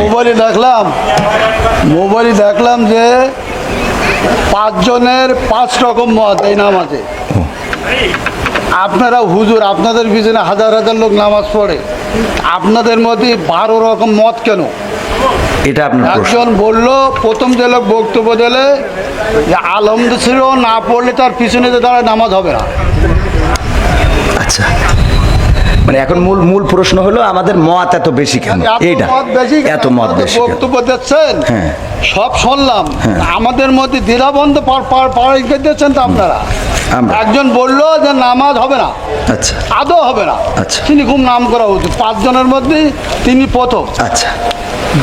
মোবাইলে দেখলাম মোবাইলে দেখলাম যে পাঁচজনের পাঁচ রকম মত এই নামাজে। আপনারা হুজুর আপনাদের পিছনে হাজার হাজার লোক নামাজ পড়ে। আপনাদের মধ্যে বারো রকম মত কেন? এটা একজন বলল প্রথম যে লোক বক্তব্য দিলে যে আলমদ ছিল না পড়লে তার পিছনে যে দাঁড়ায় নামাজ হবে না। আচ্ছা। মানে এখন মূল মূল প্রশ্ন হলো আমাদের মত এত বেশি কেন এটা? এত মত বেশি বক্তব্য দিচ্ছেন হ্যাঁ। সব শুনলাম আমাদের মধ্যে দ্বিধাবন্ধ পাড়াই দিচ্ছেন তো আপনারা। একজন বলল যে নামাজ হবে না। আচ্ছা। আদৌ হবে না। আচ্ছা। তিনি খুব নাম করা উচিত। পাঁচজনের মধ্যে তিনি প্রথম। আচ্ছা।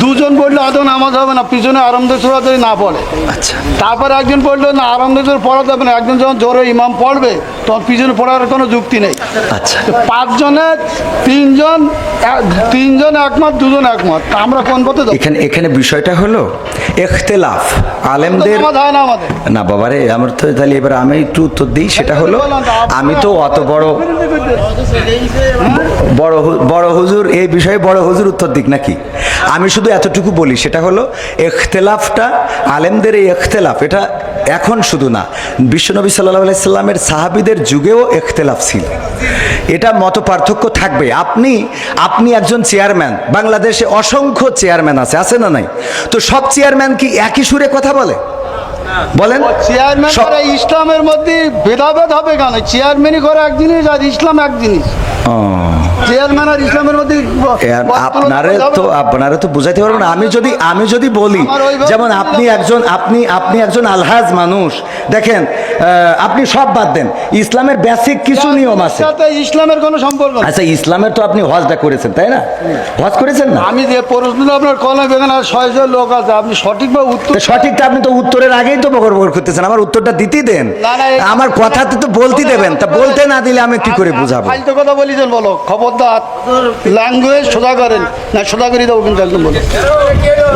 দুজন বলল আদৌ নামাজ হবে না? পিছনে আরামদের সুরা যদি না পড়ে। আচ্ছা। তারপরে একজন বলল না আরামদের সুরা পড়া যাবে না। একজন যখন জোরে ইমাম পড়বে তখন পিছনে পড়ার কোনো যুক্তি নেই। আচ্ছা। তো পাঁচজনের তিনজন তিনজন একমত দুজন একমত। আমরা কোন পথে যাব? এখানে এখানে বিষয়টা হলো এখতেলাফ। আলেমদের না বাবারে আমার তো তাহলে এবার আমি একটু উত্তর দিই, সেটা হলো, আমি তো অত বড় বড় বড় হুজুর, এই বিষয়ে বড় হুজুর উত্তর দিক নাকি? আমি শুধু এতটুকু বলি, সেটা হলো এখতেলাফটা আলেমদের এই এখতেলাফ এটা এখন শুধু না, বিশ্বনবী সাল্লাহ আলাইসাল্লামের সাহাবিদের যুগেও এখতেলাফ ছিল। এটা মত পার্থক্য থাকবে। আপনি আপনি একজন চেয়ারম্যান, বাংলাদেশে অসংখ্য চেয়ারম্যান আছে আছে না নাই? তো সব চেয়ারম্যান কি একই সুরে কথা বলে? বলেন। চেয়ারম্যান ইসলামের মধ্যে ভেদাভেদ হবে কেন? চেয়ারম্যানই করে এক জিনিস আর ইসলাম এক জিনিস। চেয়ারম্যান আর ইসলামের মধ্যে আপনারে তো আপনারে তো বুঝাইতে পারব আমি যদি আমি যদি বলি যেমন আপনি একজন আপনি আপনি একজন আলহাজ মানুষ। দেখেন আপনি সব বাদ দেন। ইসলামের বেসিক কিছু নিয়ম আছে। ইসলামের কোনো সম্পর্ক। আচ্ছা ইসলামের তো আপনি হজটা করেছেন তাই না? হজ করেছেন না? আমি যে প্রশ্ন আপনার কলম এখানে লোক আছে। আপনি সঠিকভাবে উত্তর সঠিকটা আপনি তো উত্তরের আগেই তো বকর বকর করতেছেন আমার উত্তরটা দিতেই দেন। আমার কথা তো বলতে দেবেন তা বলতে না দিলে আমি কি করে বুঝাবো? ফালতু কথা বলিছেন বলো খবরদার। ল্যাঙ্গুয়েজ সোজা করেন। না সোজা করে দেবো কিন্তু একদম বলো।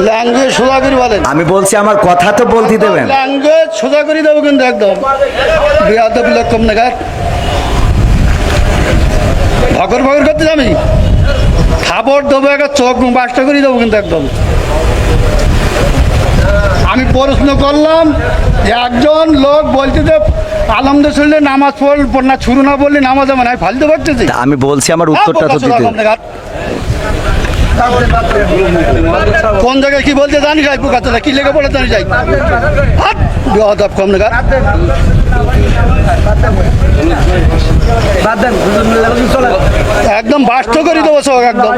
ল্যাঙ্গুয়েজ সোজা করে বলেন। আমি বলছি আমার কথা তো বলতে দেবেন। ল্যাঙ্গুয়েজ সোজা করে দেবো কিন্তু একদম। বিয়াদব লক্ষম নাগার ভগর ভগর করতে যাবি খাবার দেবো একটা চোখ বাসটা করে দেবো কিন্তু একদম। আমি প্রশ্ন করলাম যে একজন লোক বলছে যে আলমদে শুনলে নামাজ পড়ল না শুরু না বললে নামাজ হবে না আমি ফালতে পারতেছি আমি বলছি আমার উত্তরটা তো দিতে। কোন জায়গায় কি বলতে জানি যাই পোকাতে কি লেগে পড়ে জানি যাই বেয়াদব কম নাগাদ একদম বাস্ত করে দেবো সব একদম।